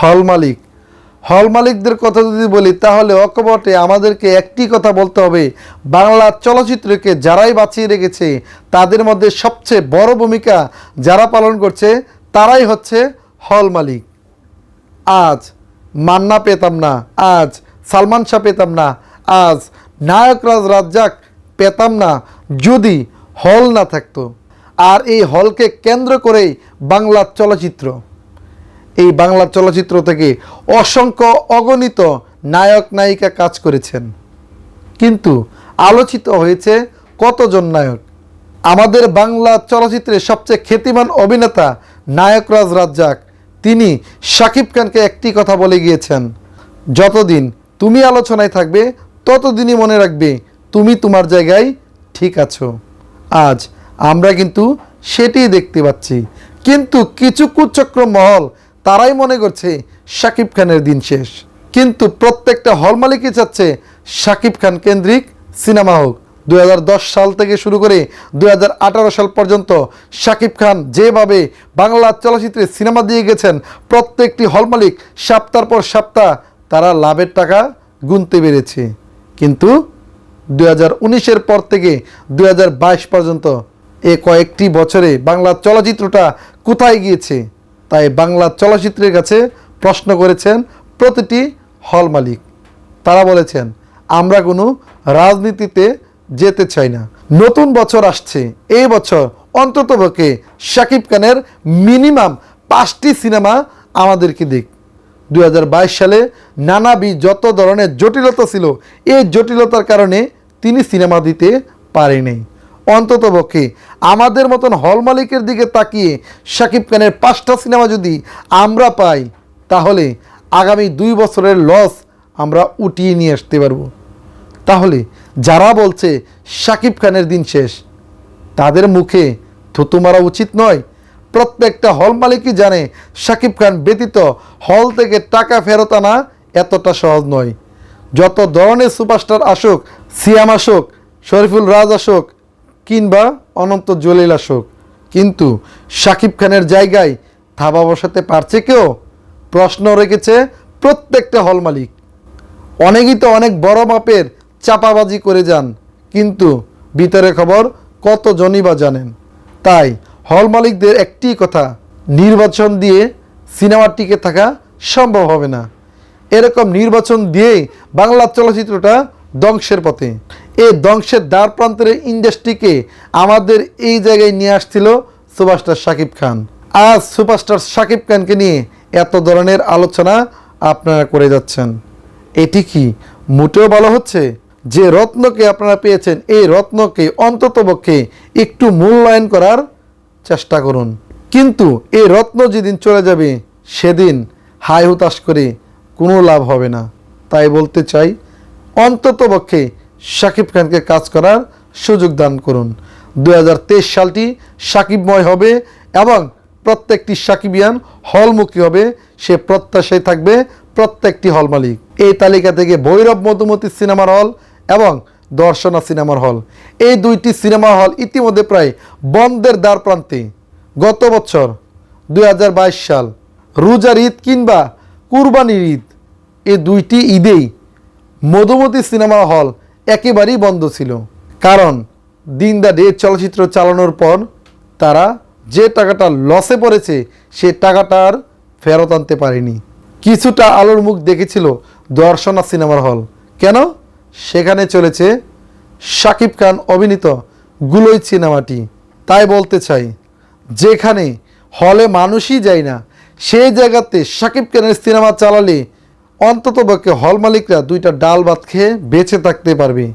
হল মালিক। হল মালিকদের কথা যদি বলি, তাহলে অকপটে আমাদেরকে একটি কথা বলতে হবে। বাংলা চলচ্চিত্রকে যারাই বাঁচিয়ে রেখেছে, তাদের মধ্যে সবচেয়ে বড় ভূমিকা যারা পালন করছে, তারাই হচ্ছে হল মালিক। আজ মান্না পেতাম না, আজ সালমান শাহ পেতাম না, আজ নায়করাজ রাজ্জাক পেতাম না, যদি হল না থাকতো। আর এই হলকে কেন্দ্র করেই বাংলা চলচ্চিত্র। এই বাংলা চলচ্চিত্র থেকে অসংখ্য অগণিত নায়ক, নায়িকা কাজ করেছেন। কিন্তু আলোচিত হয়েছে কতজন নায়ক? আমাদের বাংলা চলচ্চিত্রের সবচেয়ে খ্যাতিমান অভিনেতা নায়করাজ রাজ্জাক, তিনি শাকিব খানকে একটি কথা বলে গিয়েছেন, যতদিন তুমি আলোচনায় থাকবে, ততদিনই মনে রাখবে তুমি তোমার জায়গায় ঠিক আছো। আজ আমরা কিন্তু সেটিই দেখতে পাচ্ছি। কিন্তু কিছু কুচক্র মহল তারাই মনে করছে শাকিব খানের দিন শেষ। কিন্তু প্রত্যেকটা হল মালিকই চাচ্ছে শাকিব খান কেন্দ্রিক সিনেমা হোক। দু হাজার দশ সাল থেকে শুরু করে দু হাজার আঠারো সাল পর্যন্ত শাকিব খান যেভাবে বাংলা চলচ্চিত্রে সিনেমা দিয়ে গেছেন, প্রত্যেকটি হল মালিক সপ্তাহ পর সপ্তাহ তারা লাভের টাকা গুনতে পেরেছে। কিন্তু দু হাজার পর থেকে দু হাজার বাইশ পর্যন্ত এ কয়েকটি বছরে বাংলা চলচ্চিত্রটা কোথায় গিয়েছে? তাই বাংলা চলচ্চিত্রের কাছে প্রশ্ন করেছেন প্রতিটি হল মালিক। তারা বলেছেন, আমরা কোনো রাজনীতিতে যেতে চাই না। নতুন বছর আসছে। এই বছর অন্তত অন্ততপক্ষে শাকিব খানের মিনিমাম পাঁচটি সিনেমা আমাদেরকে দিক। দু হাজার বাইশ সালে নানাবি যত ধরনের জটিলতা ছিল, এই জটিলতার কারণে তিনি সিনেমা দিতে পারেনি অন্ততপক্ষে আমাদের মতন হল মালিকের দিকে তাকিয়ে শাকিব খানের পাঁচটা সিনেমা যদি আমরা পাই, তাহলে আগামী দুই বছরের লস আমরা উঠিয়ে নিয়ে আসতে পারব। তাহলে যারা বলছে শাকিব খানের দিন শেষ, তাদের মুখে থুতু মারা উচিত নয়। প্রত্যেকটা হল মালিকই জানে শাকিব খান ব্যতীত হল থেকে টাকা ফেরত আনা এতটা সহজ নয়। যত ধরনের সুপারস্টার আসুক, সিয়াম আসুক, শরীফুল রাজ আসুক কিংবা অনন্ত জলিল আসুক। কিন্তু শাকিব খানের জায়গায় থাবা বসাতে পারছে কেউ? প্রশ্ন রেখেছে প্রত্যেকটা হল মালিক। অনেকেই তো অনেক বড় মাপের চাপাবাজি করে যান, কিন্তু ভিতরে খবর কতজনই বা জানেন? তাই হল মালিকদের একটি কথা, নির্বাচন দিয়ে সিনেমা টিকে থাকা সম্ভব হবে না। এরকম নির্বাচন দিয়েই বাংলা চলচ্চিত্রটা ধ্বংসের পথে। এই ধ্বংসের দ্বার প্রান্তের ইন্ডাস্ট্রিকে আমাদের এই জায়গায় নিয়ে আসছিল সুপারস্টার শাকিব খান। আজ সুপারস্টার শাকিব খানকে নিয়ে এত ধরনের আলোচনা আপনারা করে যাচ্ছেন। এটি কি মোটেও ভালো হচ্ছে? যে রত্নকে আপনারা পেয়েছেন, এই রত্নকে অন্ততপক্ষে একটু মূল্যায়ন করার চেষ্টা করুন। কিন্তু এই রত্ন যেদিন চলে যাবে, সেদিন হাই হুতাশ করে কোনো লাভ হবে না। তাই বলতে চাই অন্ততপক্ষে শাকিব খানকে কাজ করার সুযোগ দান করুন। দু হাজার তেইশ সালটি সাকিবময় হবে এবং প্রত্যেকটি সাকিবিয়ান হলমুখী হবে। সে প্রত্যাশায় থাকবে প্রত্যেকটি হল মালিক। এই তালিকা থেকে ভৈরব মধুমতি সিনেমার হল এবং দর্শনা সিনেমার হল। এই দুইটি সিনেমা হল ইতিমধ্যে প্রায় বন্ধের দ্বার প্রান্তে। গত বছর দু হাজার বাইশ সাল রোজার ঈদ কিংবা কুরবানির ঈদ এই দুইটি ঈদেই মধুমতি সিনেমা হল একেবারেই বন্ধ ছিল। কারণ দিন দা ডে চলচ্চিত্র চালানোর পর তারা যে টাকাটা লসে পড়েছে, সে টাকাটা আর ফেরত আনতে পারেনি। কিছুটা আলোর মুখ দেখেছিল দর্শনা সিনেমার হল। কেন? সেখানে চলেছে শাকিব খান অভিনীত গুলোই সিনেমাটি। তাই বলতে চাই, যেখানে হলে মানুষই যায় না, সেই জায়গাতে শাকিব খানের সিনেমা চালালে অন্ততপক্ষে হল মালিকরা দুইটা ডাল ভাত খেয়ে বেঁচে থাকতে পারবে।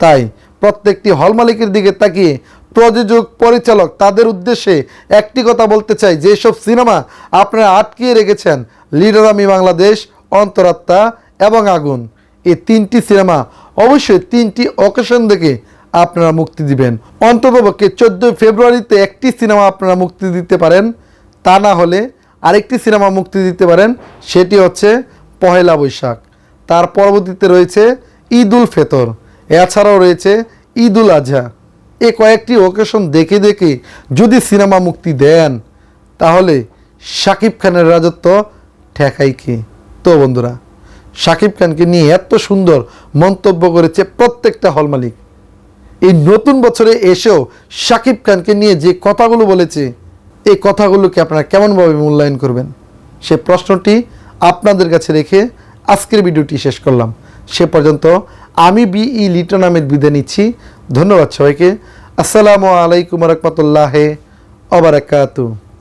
তাই প্রত্যেকটি হল মালিকের দিকে তাকিয়ে প্রযোজক, পরিচালক তাদের উদ্দেশ্যে একটি কথা বলতে চাই যেসব সিনেমা আপনারা আটকিয়ে রেখেছেন, লিডার আমি বাংলাদেশ, অন্তরাত্মা এবং আগুন। এই তিনটি সিনেমা অবশ্যই তিনটি অকেশন দেখে আপনারা মুক্তি দিবেন। অন্ততপক্ষে চোদ্দোই ফেব্রুয়ারিতে একটি সিনেমা আপনারা মুক্তি দিতে পারেন, তা না হলে আরেকটি সিনেমা মুক্তি দিতে পারেন, সেটি হচ্ছে পহেলা বৈশাখ। তার পরবর্তীতে রয়েছে ঈদ উল ফেতর। এছাড়াও রয়েছে ঈদ উল আজহা এ কয়েকটি ওকেশন দেখে দেখে যদি সিনেমা মুক্তি দেন, তাহলে শাকিব খানের রাজত্ব ঠেকাই কে? তো বন্ধুরা, শাকিব খানকে নিয়ে এত সুন্দর মন্তব্য করেছে প্রত্যেকটা হল মালিক। এই নতুন বছরে এসেও শাকিব খানকে নিয়ে যে কথাগুলো বলেছে, এই কথাগুলোকে আপনারা কেমনভাবে মূল্যায়ন করবেন? সে প্রশ্নটি আপনাদের কাছে রেখে আজকের ভিডিওটি শেষ করলাম। সে পর্যন্ত আমি বি ই লিটন আহমেদ বিদায় নিচ্ছি। ধন্যবাদ সবাইকে। আসসালামু আলাইকুম রহমতুল্লাহ অবরাকাতু